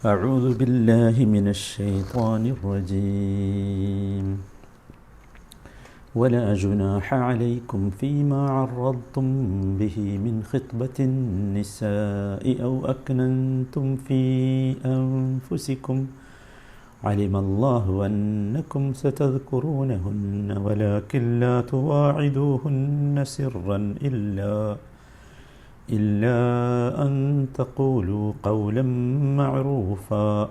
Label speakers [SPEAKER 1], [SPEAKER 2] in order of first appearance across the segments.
[SPEAKER 1] أعوذ بالله من الشيطان الرجيم. ولا جناح عليكم فيما عرضتم به من خطبة النساء أو أكننتم في أنفسكم. علم الله أنكم ستذكرونهن ولكن لا تواعدوهن سرا إلا إلا أن تقولوا قولا معروفا.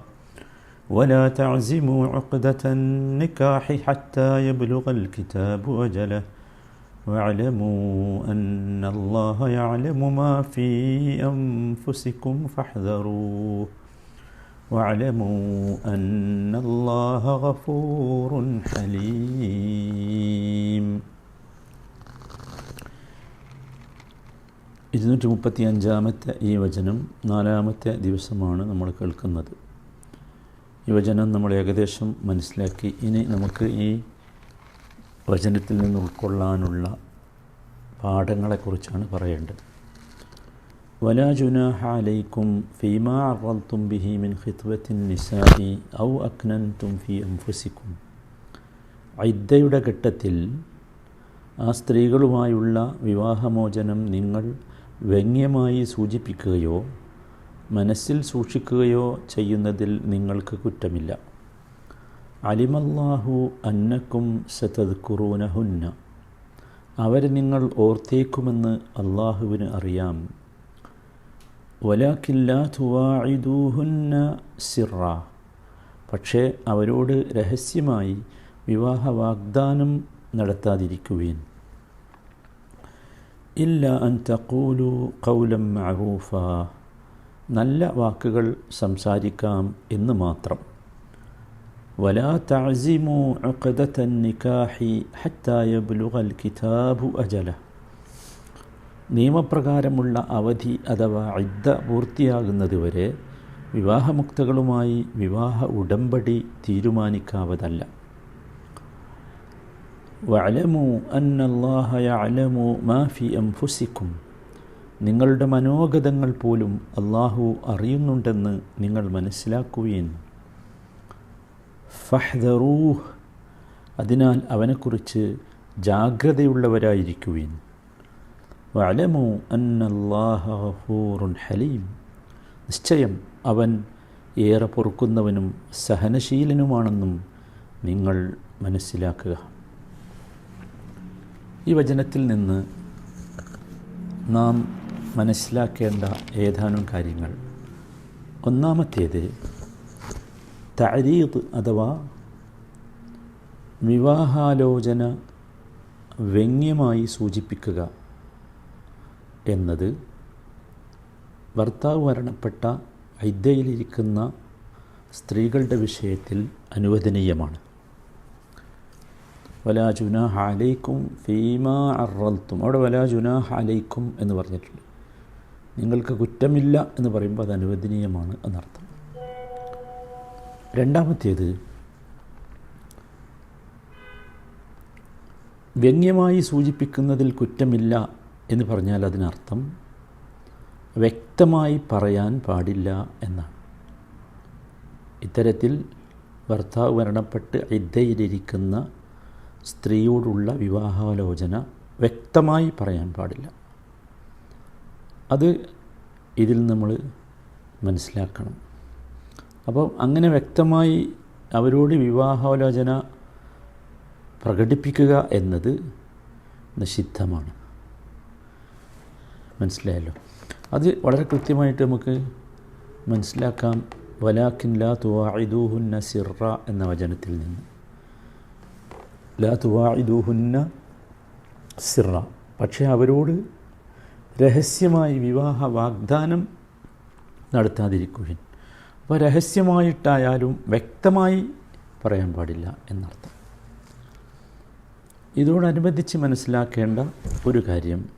[SPEAKER 1] ولا تعزموا عقدة النكاح حتى يبلغ الكتاب أجله. واعلموا أن الله يعلم ما في أنفسكم فاحذروه. واعلموا أن الله غفور حليم. ഇരുന്നൂറ്റി മുപ്പത്തി അഞ്ചാമത്തെ ഈ വചനം നാലാമത്തെ ദിവസമാണ് നമ്മൾ കേൾക്കുന്നത്. ഈ വചനം നമ്മൾ ഏകദേശം മനസ്സിലാക്കി. ഇനി നമുക്ക് ഈ വചനത്തിൽ നിന്ന് ഉൾക്കൊള്ളാനുള്ള പാഠങ്ങളെക്കുറിച്ചാണ് പറയേണ്ടത്. വലാ ജുനാഹ അലൈക്കും ഫീമാ അറൽത്തും ബിഹി മിൻ ഖിത്വത്തിൻ നിസായി ഔ ഫി അംഫുസിക്കും ഐദ്ദയുടെ ഘട്ടത്തിൽ ആ സ്ത്രീകളുമായുള്ള വിവാഹമോചനം നിങ്ങൾ വ്യംഗ്യമായി സൂചിപ്പിക്കുകയോ മനസ്സിൽ സൂക്ഷിക്കുകയോ ചെയ്യുന്നതിൽ നിങ്ങൾക്ക് കുറ്റമില്ല. അലിമല്ലാഹു അന്നക്കും സതദ്കുറൂനഹുന്ന. അവരെ നിങ്ങൾ ഓർത്തേക്കുമെന്ന് അള്ളാഹുവിന് അറിയാം. വലാക്കില്ല തുവായിദൂഹുന്ന സിറ. പക്ഷേ അവരോട് രഹസ്യമായി വിവാഹ വാഗ്ദാനം നടത്താതിരിക്കുവേൻ. ഇല്ല അൻ തക്കൂലു കൗലം മഹൂഫ നല്ല വാക്കുകൾ സംസാരിക്കാം എന്ന് മാത്രം. വലാ ഉഖദത്തൻ നിക്കാഹി ഹത്താ യബ്ലുഗൽ കിതാബു അജല. നിയമപ്രകാരമുള്ള അവധി അഥവാ ഇദ്ദ പൂർത്തിയാകുന്നതുവരെ വിവാഹമുക്തകളുമായി വിവാഹ ഉടമ്പടി തീരുമാനിക്കാവതല്ല. വഅലമു അന്നല്ലാഹ യഅലമു മാ ഫി അംഫുസിക്കും നിങ്ങളുടെ മനോഗതങ്ങൾ പോലും അള്ളാഹു അറിയുന്നുണ്ടെന്ന് നിങ്ങൾ മനസ്സിലാക്കുകയും ഫഹ്ദറൂഹ് അതിനാൽ അവനെക്കുറിച്ച് ജാഗ്രതയുള്ളവരായിരിക്കുവിൻ. വഅലമു അന്നല്ലാഹൂറുൻ ഹലീം. നിശ്ചയം അവൻ ഏറെ പൊറുക്കുന്നവനും സഹനശീലനുമാണെന്നും നിങ്ങൾ മനസ്സിലാക്കുക. ഈ വചനത്തിൽ നിന്ന് നാം മനസ്സിലാക്കേണ്ട ഏതാനും കാര്യങ്ങൾ. ഒന്നാമത്തേത് തരീദ് അഥവാ വിവാഹാലോചന വ്യംഗ്യമായി സൂചിപ്പിക്കുക എന്നത് ഭർത്താവ് മരണപ്പെട്ട ഐദ്യയിലിരിക്കുന്ന സ്ത്രീകളുടെ വിഷയത്തിൽ അനുവദനീയമാണ്. വലാ ജുനാഹ അലൈക്കും ഫീമാ അറൽത്തും അവിടെ വലാ ജുനാഹ അലൈക്കും എന്ന് പറഞ്ഞിട്ടുണ്ട്. നിങ്ങൾക്ക് കുറ്റമില്ല എന്ന് പറയുമ്പോൾ അത് അനുവദനീയമാണ് എന്നർത്ഥം. രണ്ടാമത്തേത് വ്യംഗ്യമായി സൂചിപ്പിക്കുന്നതിൽ കുറ്റമില്ല എന്ന് പറഞ്ഞാൽ അതിനർത്ഥം വ്യക്തമായി പറയാൻ പാടില്ല എന്നാണ്. ഇത്തരത്തിൽ ഭർത്താവ് മരണപ്പെട്ട് ഇദ്ദയിലിരിക്കുന്ന സ്ത്രീയോടുള്ള വിവാഹാലോചന വ്യക്തമായി പറയാൻ പാടില്ല. അത് ഇതിൽ നമ്മൾ മനസ്സിലാക്കണം. അപ്പോൾ അങ്ങനെ വ്യക്തമായി അവരോട് വിവാഹാലോചന പ്രകടിപ്പിക്കുക എന്നത് നിഷിദ്ധമാണ്. മനസ്സിലായല്ലോ? അത് വളരെ കൃത്യമായിട്ട് നമുക്ക് മനസ്സിലാക്കാം. വലാഖിൻ ലാ തുവാഇദൂഹുന്ന സിറ എന്ന വചനത്തിൽ നിന്ന്. ലാ സിറ. പക്ഷേ അവരോട് രഹസ്യമായി വിവാഹ വാഗ്ദാനം നടത്താതിരിക്കുവിൻ. അപ്പോൾ രഹസ്യമായിട്ടായാലും വ്യക്തമായി പറയാൻ പാടില്ല എന്നർത്ഥം. ഇതോടനുബന്ധിച്ച് മനസ്സിലാക്കേണ്ട ഒരു കാര്യം.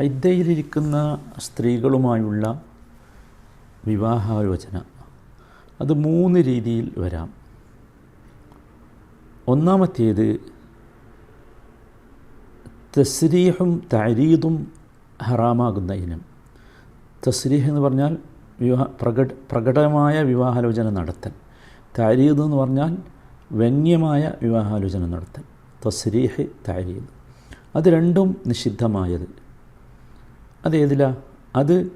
[SPEAKER 1] ഐദ്യയിലിരിക്കുന്ന സ്ത്രീകളുമായുള്ള വിവാഹാലോചന. അത് മൂന്ന് രീതിയിൽ വരാം. ഒന്നാമത്തേത് തസ്രീഹും തരീദും ഹറാമാകുന്ന ഇനം. തസ്രീഹ് എന്ന് പറഞ്ഞാൽ വിവാഹ പ്രകട പ്രകടമായ വിവാഹാലോചന നടത്തൽ. താരീദ് എന്ന് പറഞ്ഞാൽ വന്യമായ വിവാഹാലോചന നടത്തൽ. തസ്രീഹ് താരീദ് അത് രണ്ടും നിഷിദ്ധമായത്. അതേതിലാ അത്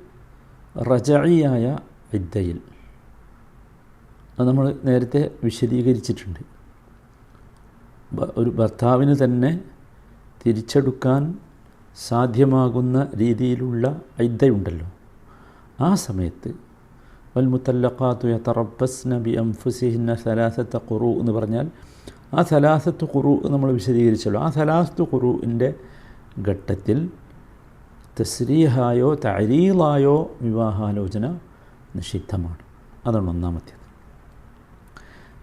[SPEAKER 1] റജയിയായ വിദ്യയിൽ. അത് നമ്മൾ നേരത്തെ വിശദീകരിച്ചിട്ടുണ്ട്. ഒരു ഭർത്താവിന് തന്നെ തിരിച്ചെടുക്കാൻ സാധ്യമാകുന്ന രീതിയിലുള്ള ഇദ്ദയുണ്ടല്ലോ. ആ സമയത്ത് വൽ മുത്തല്ലഖാത്തു യതറബ്ബസ്ന ബി അംഫുസിഹിന്ന സലാസത്ത ഖുറു എന്ന് പറഞ്ഞാൽ ആ സലാസത്ത് ഖുറു നമ്മൾ വിശദീകരിച്ചല്ലോ. ആ സലാസത്ത് ഖുറുവിന്റെ ഘട്ടത്തിൽ തസ്രീഹായോ തരീലായോ വിവാഹാലോചന നിഷിദ്ധമാണ്. അതാണ് ഒന്നാമത്തേത്.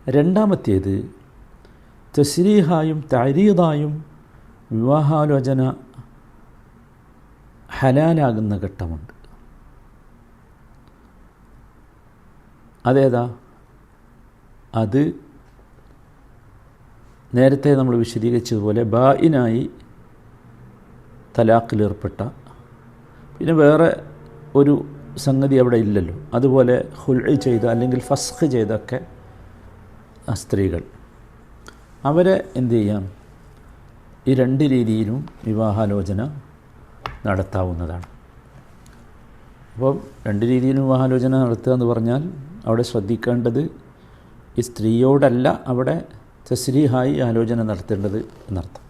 [SPEAKER 1] രണ്ടാമത്തേത് തസ്രീഹായും തരീതായും വിവാഹാലോചന ഹലാലാകുന്ന ഘട്ടമുണ്ട്. അതേതാ? അത് നേരത്തെ നമ്മൾ വിശദീകരിച്ചതുപോലെ ബായിനായി തലാഖിലേർപ്പെട്ട പിന്നെ വേറെ ഒരു സംഗതി അവിടെ ഇല്ലല്ലോ. അതുപോലെ ഹുൽ ചെയ്ത അല്ലെങ്കിൽ ഫസ്ഖ് ചെയ്തൊക്കെ സ്ത്രീകൾ. അവരെ എന്തു ചെയ്യാം? ഈ രണ്ട് രീതിയിലും വിവാഹാലോചന നടത്താവുന്നതാണ്. അപ്പം രണ്ട് രീതിയിലും വിവാഹാലോചന നടത്തുക എന്ന് പറഞ്ഞാൽ അവിടെ ശ്രദ്ധിക്കേണ്ടത് ഈ സ്ത്രീയോടല്ല അവിടെ തസ്രീഹായി ആലോചന നടത്തേണ്ടത് എന്നർത്ഥം.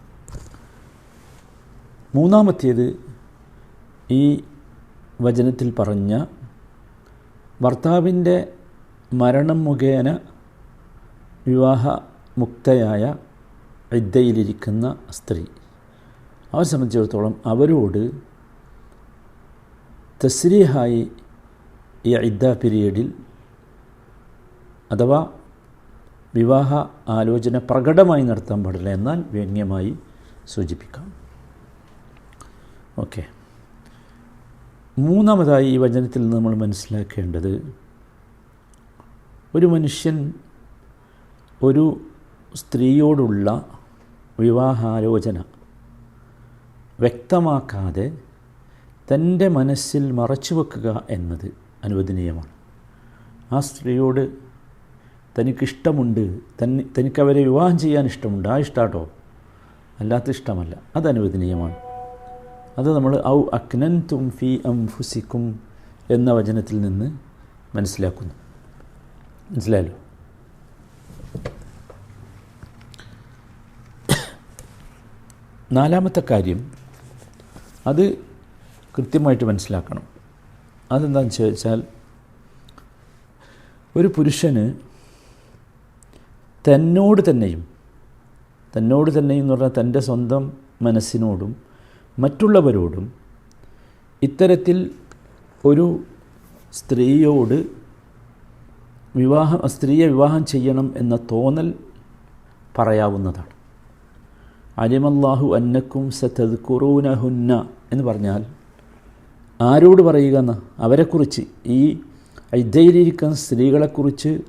[SPEAKER 1] മൂന്നാമത്തേത് ഈ വചനത്തിൽ പറഞ്ഞ ഭർത്താവിന്റെ മരണം മുഖേന വിവാഹ മുക്തയായ ഇദ്ദയിലിരിക്കുന്ന സ്ത്രീ. അവരെ സംബന്ധിച്ചിടത്തോളം അവരോട് തസ്രീഹായി ഈ ഇദ്ദ പീരീഡിൽ അഥവാ വിവാഹ ആലോചന പ്രകടമായി നടത്താൻ പാടില്ല എന്നാൽ വ്യംഗ്യമായി സൂചിപ്പിക്കാം. ഓക്കെ. മൂന്നാമതായി ഈ വചനത്തിൽ നിന്ന് നമ്മൾ മനസ്സിലാക്കേണ്ടത് ഒരു മനുഷ്യൻ ഒരു സ്ത്രീയോടുള്ള വിവാഹാലോചന വ്യക്തമാക്കാതെ തന്റെ മനസ്സിൽ മറച്ചു വെക്കുക എന്നത് അനുവദനീയമാണ്. ആ സ്ത്രീയോട് തനിക്കിഷ്ടമുണ്ട് തനി തനിക്കവരെ വിവാഹം ചെയ്യാൻ ഇഷ്ടമുണ്ട്. ആ ഇഷ്ടാട്ടോ? അല്ലാത്ത ഇഷ്ടമല്ല. അത് അനുവദനീയമാണ്. അത് നമ്മൾ ഔ അക്നൻ തും ഫി എം ഫുസിക്കും എന്ന വചനത്തിൽ നിന്ന് മനസ്സിലാക്കുന്നു. മനസ്സിലായല്ലോ? നാലാമത്തെ കാര്യം അത് കൃത്യമായിട്ട് മനസ്സിലാക്കണം. അതെന്താണെന്ന് ചോദിച്ചാൽ ഒരു പുരുഷന് തന്നോട് തന്നെയും തന്നോട് തന്നെയും എന്ന് പറഞ്ഞാൽ തന്റെ സ്വന്തം മനസ്സിനോടും മറ്റുള്ളവരോടും ഇത്തരത്തിൽ ഒരു സ്ത്രീയോട് വിവാഹം സ്ത്രീയെ വിവാഹം ചെയ്യണം എന്ന തോന്നൽ പറയാവുന്നതാണ്. അലിമല്ലാഹു അന്നക്കും സതദ്കുറൂനഹുന്ന എന്ന് പറഞ്ഞാൽ ആരോട് പറയുക എന്ന്? അവരെക്കുറിച്ച്. ഈ ഐദ്യയിലിരിക്കുന്ന സ്ത്രീകളെക്കുറിച്ച്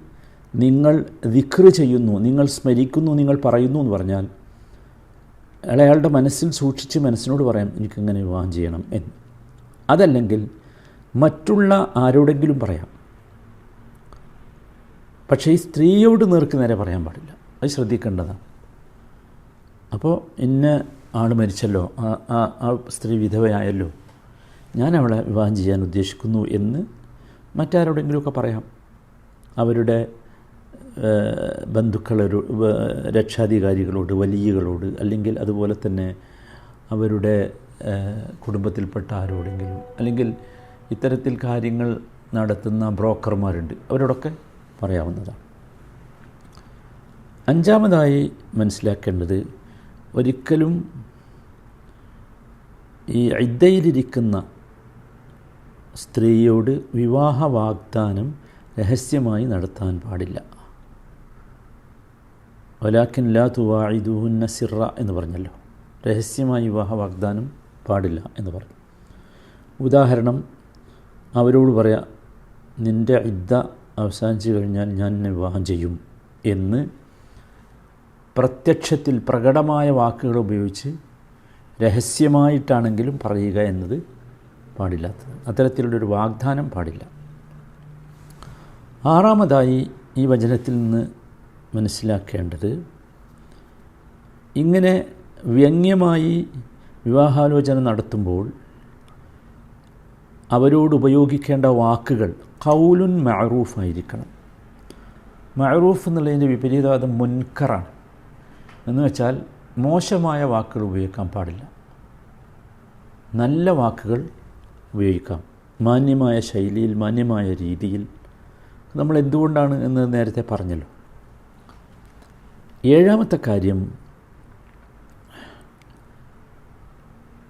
[SPEAKER 1] നിങ്ങൾ വിക്റ് ചെയ്യുന്നു നിങ്ങൾ സ്മരിക്കുന്നു നിങ്ങൾ പറയുന്നു എന്ന് പറഞ്ഞാൽ അയാളുടെ മനസ്സിൽ സൂക്ഷിച്ച് മനസ്സിനോട് പറയാം എനിക്കിങ്ങനെ വിവാഹം ചെയ്യണം എന്ന്. അതല്ലെങ്കിൽ മറ്റുള്ള ആരോടെങ്കിലും പറയാം. പക്ഷേ ഈ സ്ത്രീയോട് നേർക്ക് നേരെ പറയാൻ പാടില്ല. അത് ശ്രദ്ധിക്കേണ്ടതാണ്. അപ്പോൾ ഇന്ന ആൾ മരിച്ചല്ലോ ആ ആ സ്ത്രീ വിധവയായല്ലോ. ഞാൻ അവളെ വിവാഹം ചെയ്യാൻ ഉദ്ദേശിക്കുന്നു എന്ന് മറ്റാരോടെങ്കിലുമൊക്കെ പറയാം. അവരുടെ ബന്ധുക്കളൊരു രക്ഷാധികാരികളോട് വലിയകളോട് അല്ലെങ്കിൽ അതുപോലെ തന്നെ അവരുടെ കുടുംബത്തിൽപ്പെട്ട ആരോടെങ്കിലും അല്ലെങ്കിൽ ഇത്തരത്തിൽ കാര്യങ്ങൾ നടത്തുന്ന ബ്രോക്കർമാരുണ്ട് അവരോടൊക്കെ പറയാവുന്നതാണ്. അഞ്ചാമതായി മനസ്സിലാക്കേണ്ടത് ഒരിക്കലും ഈ ഇദ്ദയിലിരിക്കുന്ന സ്ത്രീയോട് വിവാഹ വാഗ്ദാനം രഹസ്യമായി നടത്താൻ പാടില്ല. ഒലാക്കിൻ ലാ തുവായിദുഹുന്ന സിറ എന്ന് പറഞ്ഞല്ലോ. രഹസ്യമായി വിവാഹ വാഗ്ദാനം പാടില്ല എന്ന് പറഞ്ഞു. ഉദാഹരണം അവരോട് പറയാം നിന്റെ ഇദ്ദ അവസാനിച്ചു കഴിഞ്ഞാൽ ഞാൻ വിവാഹം ചെയ്യും എന്ന് പ്രത്യക്ഷത്തിൽ പ്രകടമായ വാക്കുകൾ ഉപയോഗിച്ച് രഹസ്യമായിട്ടാണെങ്കിലും പറയുക എന്നത് പാടില്ലാത്തത്. അത്തരത്തിലുള്ളൊരു വാഗ്ദാനം പാടില്ല. ആറാമതായി ഈ വചനത്തിൽ നിന്ന് മനസ്സിലാക്കേണ്ടത് ഇങ്ങനെ വ്യംഗ്യമായി വിവാഹാലോചന നടത്തുമ്പോൾ അവരോട് ഉപയോഗിക്കേണ്ട വാക്കുകൾ കൗലുൻ മാറൂഫായിരിക്കണം മഅറൂഫ് എന്നുള്ളതിന്റെ വിപരീതവാദം മുൻകറാണ്. എന്ന് വെച്ചാൽ മോശമായ വാക്കുകൾ ഉപയോഗിക്കാൻ പാടില്ല. നല്ല വാക്കുകൾ ഉപയോഗിക്കാം. മാന്യമായ ശൈലിയിൽ മാന്യമായ രീതിയിൽ. നമ്മൾ എന്തുകൊണ്ടാണ് എന്ന് നേരത്തെ പറഞ്ഞല്ലോ. ഏഴാമത്തെ കാര്യം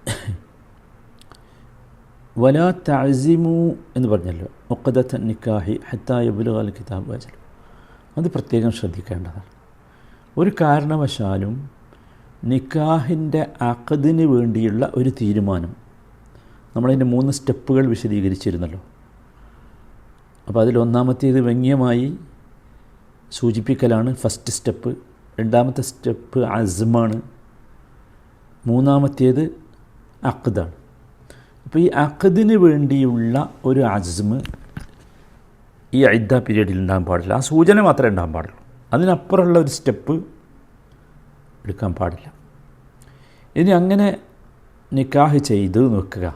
[SPEAKER 1] വലാ തഅസിമു എന്ന് പറഞ്ഞല്ലോ. ഒക്കദത്ത നിക്കാഹി ഹത്തായ ബുലുകാൽ കിതാബ് വചനം അത് പ്രത്യേകം ശ്രദ്ധിക്കേണ്ടതാണ്. ഒരു കാരണവശാലും നിക്കാഹിന്റെ അക്കദിന് വേണ്ടിയുള്ള ഒരു തീരുമാനം. നമ്മളതിന്റെ മൂന്ന് സ്റ്റെപ്പുകൾ വിശദീകരിച്ചിരുന്നല്ലോ. അപ്പോൾ അതിലൊന്നാമത്തേത് വ്യംഗ്യമായി സൂചിപ്പിക്കലാണ് ഫസ്റ്റ് സ്റ്റെപ്പ്. രണ്ടാമത്തെ സ്റ്റെപ്പ് അസ്മാണ്. മൂന്നാമത്തേത് അക്കദാണ് അപ്പോൾ ഈ അക്കദിന് വേണ്ടിയുള്ള ഒരു അസ്മ് ഈ ഐദ പീരീഡിൽ ഉണ്ടാകാൻ പാടില്ല. ആ സൂചന മാത്രമേ ഉണ്ടാകാൻ പാടുള്ളൂ. അതിനപ്പുറമുള്ള ഒരു സ്റ്റെപ്പ് എടുക്കാൻ പാടില്ല. ഇനി അങ്ങനെ നിക്കാഹ് ചെയ്ത് നോക്കുക.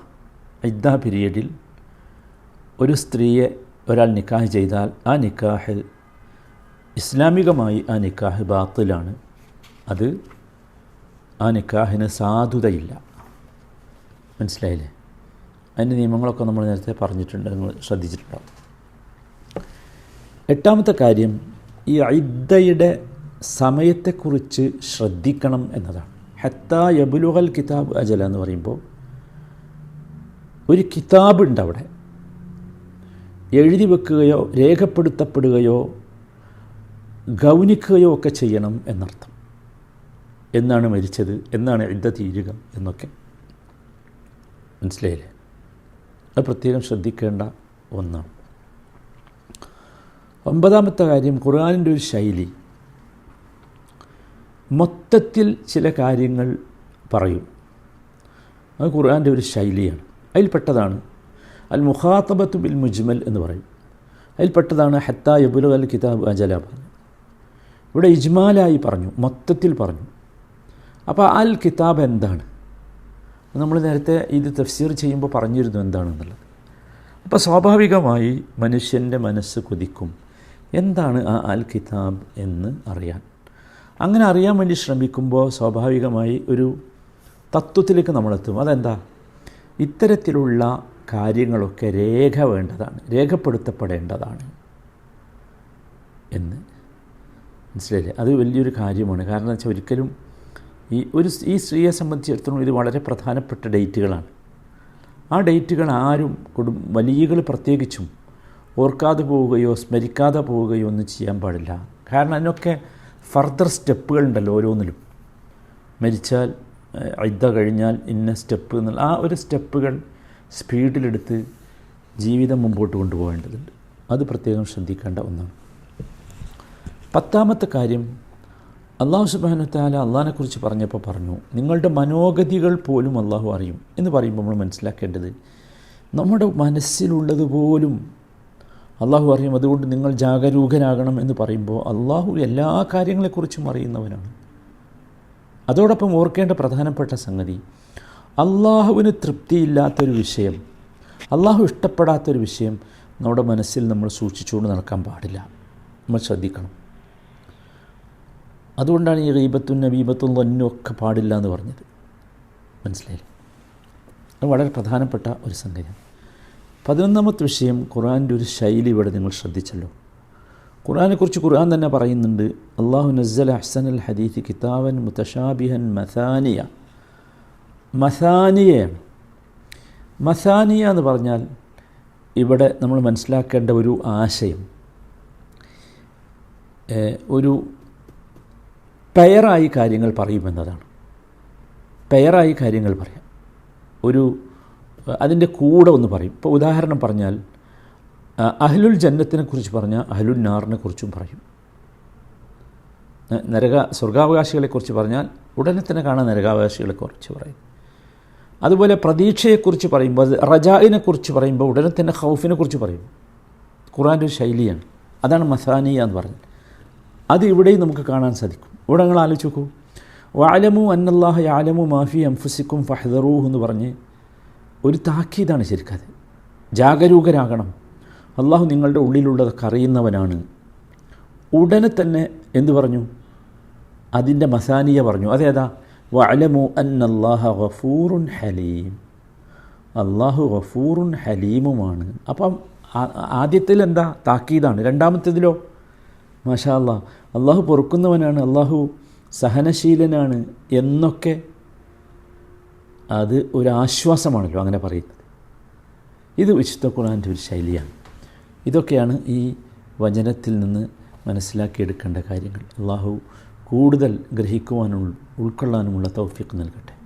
[SPEAKER 1] ഇദ്ദ പീരീഡിൽ ഒരു സ്ത്രീയെ ഒരാൾ നിക്കാഹ് ചെയ്താൽ ആ നിക്കാഹ് ഇസ്ലാമികമായി ആ നിക്കാഹ് ബാത്തിലാണ്. അത് ആ നിക്കാഹിന് സാധുതയില്ല. മനസ്സിലായില്ലേ? അതിന്റെ നിയമങ്ങളൊക്കെ നമ്മൾ നേരത്തെ പറഞ്ഞിട്ടുണ്ട് നിങ്ങൾ ശ്രദ്ധിച്ചിട്ടുണ്ടാവും. എട്ടാമത്തെ കാര്യം ഈ ഐദ്ദയുടെ സമയത്തെക്കുറിച്ച് ശ്രദ്ധിക്കണം എന്നതാണ്. ഹത്ത യബുലുഹൽ കിതാബ് അജല എന്ന് പറയുമ്പോൾ ഒരു കിതാബ് ഉണ്ട് അവിടെ. എഴുതി വെക്കുകയോ രേഖപ്പെടുത്തപ്പെടുകയോ ഗൗനിക്കുകയോ ഒക്കെ ചെയ്യണം എന്നർത്ഥം. എന്നാണ് മരിച്ചത് എന്നാണ് ഇദ്ദ തീരുക എന്നൊക്കെ. മനസ്സിലായില്ലേ? അത് പ്രത്യേകം ശ്രദ്ധിക്കേണ്ട ഒന്നാണ്. ഒമ്പതാമത്തെ കാര്യം ഖുർആാനിന്റെ ഒരു ശൈലി. മൊത്തത്തിൽ ചില കാര്യങ്ങൾ പറയും. അത് ഖുർആാന്റെ ഒരു ശൈലിയാണ്. അതിൽപ്പെട്ടതാണ് അൽ മുഖാത്തബത്ത് ബിൽ മുജ്മൽ എന്ന് പറയും. അതിൽപ്പെട്ടതാണ് ഹത്ത യബുൽ അൽ കിതാബ് അജല പറഞ്ഞു. ഇവിടെ ഇജ്മാലായി പറഞ്ഞു മൊത്തത്തിൽ പറഞ്ഞു. അപ്പോൾ അൽ കിതാബ് എന്താണ്? നമ്മൾ നേരത്തെ ഇത് തഫ്സീർ ചെയ്യുമ്പോൾ പറഞ്ഞിരുന്നു എന്താണെന്നുള്ളത്. അപ്പോൾ സ്വാഭാവികമായി മനുഷ്യന്റെ മനസ്സ് കൊതിക്കും. എന്താണ് ആ അൽ കിതാബ് എന്ന് അറിയാൻ. അങ്ങനെ അറിയാൻ വേണ്ടി ശ്രമിക്കുമ്പോൾ സ്വാഭാവികമായി ഒരു തത്വത്തിലേക്ക് നമ്മളെത്തും. അതെന്താ? ഇത്തരത്തിലുള്ള കാര്യങ്ങളൊക്കെ രേഖ വേണ്ടതാണ് രേഖപ്പെടുത്തപ്പെടേണ്ടതാണ് എന്ന്. മനസ്സിലായില്ലേ? അത് വലിയൊരു കാര്യമാണ്. കാരണം വെച്ചാൽ ഒരിക്കലും ഈ ഒരു ഈ സ്ത്രീയെ സംബന്ധിച്ചിടത്തോളം ഇത് വളരെ പ്രധാനപ്പെട്ട ഡേറ്റുകളാണ്. ആ ഡേറ്റുകൾ ആരും കുടും വലിയകൾ പ്രത്യേകിച്ചും ഓർക്കാതെ പോവുകയോ സ്മരിക്കാതെ പോവുകയോ ഒന്നും ചെയ്യാൻ പാടില്ല. കാരണം അതിനൊക്കെ ഫർദർ സ്റ്റെപ്പുകളുണ്ടല്ലോ ഓരോന്നിലും. മരിച്ചാൽ ഇദ്ദ കഴിഞ്ഞാൽ ഇന്ന സ്റ്റെപ്പ് എന്നുള്ള ആ ഒരു സ്റ്റെപ്പുകൾ സ്പീഡിലെടുത്ത് ജീവിതം മുമ്പോട്ട് കൊണ്ടുപോകേണ്ടതുണ്ട്. അത് പ്രത്യേകം ശ്രദ്ധിക്കേണ്ട ഒന്നാണ്. പത്താമത്തെ കാര്യം അള്ളാഹു സുബാനത്താല അള്ളാഹിനെക്കുറിച്ച് പറഞ്ഞപ്പോൾ പറഞ്ഞു നിങ്ങളുടെ മനോഗതികൾ പോലും അള്ളാഹു അറിയും. എന്ന് പറയുമ്പോൾ നമ്മൾ മനസ്സിലാക്കേണ്ടത് നമ്മുടെ മനസ്സിലുള്ളത് പോലും അള്ളാഹു അറിയും അതുകൊണ്ട് നിങ്ങൾ ജാഗരൂകരാകണം എന്ന് പറയുമ്പോൾ അള്ളാഹു എല്ലാ കാര്യങ്ങളെക്കുറിച്ചും അറിയുന്നവനാണ്. അതോടൊപ്പം ഓർക്കേണ്ട പ്രധാനപ്പെട്ട സംഗതി അള്ളാഹുവിന് തൃപ്തിയില്ലാത്തൊരു വിഷയം അള്ളാഹു ഇഷ്ടപ്പെടാത്തൊരു വിഷയം നമ്മുടെ മനസ്സിൽ നമ്മൾ സൂക്ഷിച്ചുകൊണ്ട് നടക്കാൻ പാടില്ല. നമ്മൾ ശ്രദ്ധിക്കണം. അതുകൊണ്ടാണ് ഈ റീബത്തും നബീബത്തും ഒന്നൊക്കെ ഒക്കെ പാടില്ല എന്ന് പറഞ്ഞത്. മനസ്സിലായില്ലേ? അത് വളരെ പ്രധാനപ്പെട്ട ഒരു സംഗതിയാണ്. പതിനൊന്നാമത്തെ വിഷയം ഖുറാന്റെ ഒരു ശൈലി ഇവിടെ നിങ്ങൾ ശ്രദ്ധിച്ചല്ലോ. ഖുറാനെക്കുറിച്ച് ഖുർആൻ തന്നെ പറയുന്നുണ്ട് അള്ളാഹു നസ്സൽ അഹ്സൻ അൽ ഹദീഫ് കിതാബൻ മുത്തഷാബിഹൻ മസാനിയ. മസാനിയയാണ്. മസാനിയ എന്ന് പറഞ്ഞാൽ ഇവിടെ നമ്മൾ മനസ്സിലാക്കേണ്ട ഒരു ആശയം. ഒരു പെയറായി കാര്യങ്ങൾ പറയുമെന്നതാണ്. പെയറായി കാര്യങ്ങൾ പറയാം. ഒരു അതിന്റെ കൂടെ ഒന്ന് പറയും. ഇപ്പോൾ ഉദാഹരണം പറഞ്ഞാൽ അഹ്ലുൽ ജന്നത്തിനെ കുറിച്ച് പറഞ്ഞാൽ അഹ്ലുൽ നാറിനെ കുറിച്ചും പറയും. നരക സ്വർഗാവകാശികളെക്കുറിച്ച് പറഞ്ഞാൽ ഉടനെ തന്നെ കാണാൻ നരകാവകാശികളെക്കുറിച്ച് പറയും. അതുപോലെ പ്രതീക്ഷയെക്കുറിച്ച് പറയുമ്പോൾ റജായിനെ കുറിച്ച് പറയുമ്പോൾ ഉടനെ തന്നെ ഹൗഫിനെ കുറിച്ച് പറയും. ഖുറാന്റെ ഒരു ശൈലിയാണ്. അതാണ് മസാനിയ എന്ന് പറഞ്ഞത്. അത് ഇവിടെയും നമുക്ക് കാണാൻ സാധിക്കും. ഇവിടെ നിങ്ങൾ ആലോചിച്ച് നോക്കൂ. വാലമു അന്നല്ലാഹ യാലമു മാഫി അംഫുസിക്കും ഫഹദറൂഹ് എന്ന് പറഞ്ഞ് ഒരു താക്കീതാണ് ശരിക്കത് ജാഗരൂകരാകണം. അള്ളാഹു നിങ്ങളുടെ ഉള്ളിലുള്ളതൊക്കെ അറിയുന്നവനാണ്. ഉടനെ തന്നെ എന്തു പറഞ്ഞു? അതിന്റെ മസാനിയ പറഞ്ഞു. അതേതാ വഅലമു അന്നല്ലാഹ ഗഫൂറുൻ ഹലീം. അള്ളാഹു ഗഫൂറുൻ ഹലീമുമാണ്. അപ്പം ആദ്യത്തിൽ എന്താ? താക്കീതാണ്. രണ്ടാമത്തേതിലോ? മാഷാ അള്ളാഹ് അള്ളാഹു പൊറുക്കുന്നവനാണ്. അള്ളാഹു സഹനശീലനാണ് എന്നൊക്കെ അത് ഒരു ആശ്വാസമാണല്ലോ അങ്ങനെ പറയുന്നത്. ഇത് വിശുദ്ധ ഖുർആന്റെ ഒരു ശൈലിയാണ്. ഇതൊക്കെയാണ് ഈ വചനത്തിൽ നിന്ന് മനസ്സിലാക്കിയെടുക്കേണ്ട കാര്യങ്ങൾ. അള്ളാഹു കൂടുതൽ ഗ്രഹിക്കുവാനും ഉൾക്കൊള്ളാനുമുള്ള തൗഫീഖ് നൽകട്ടെ.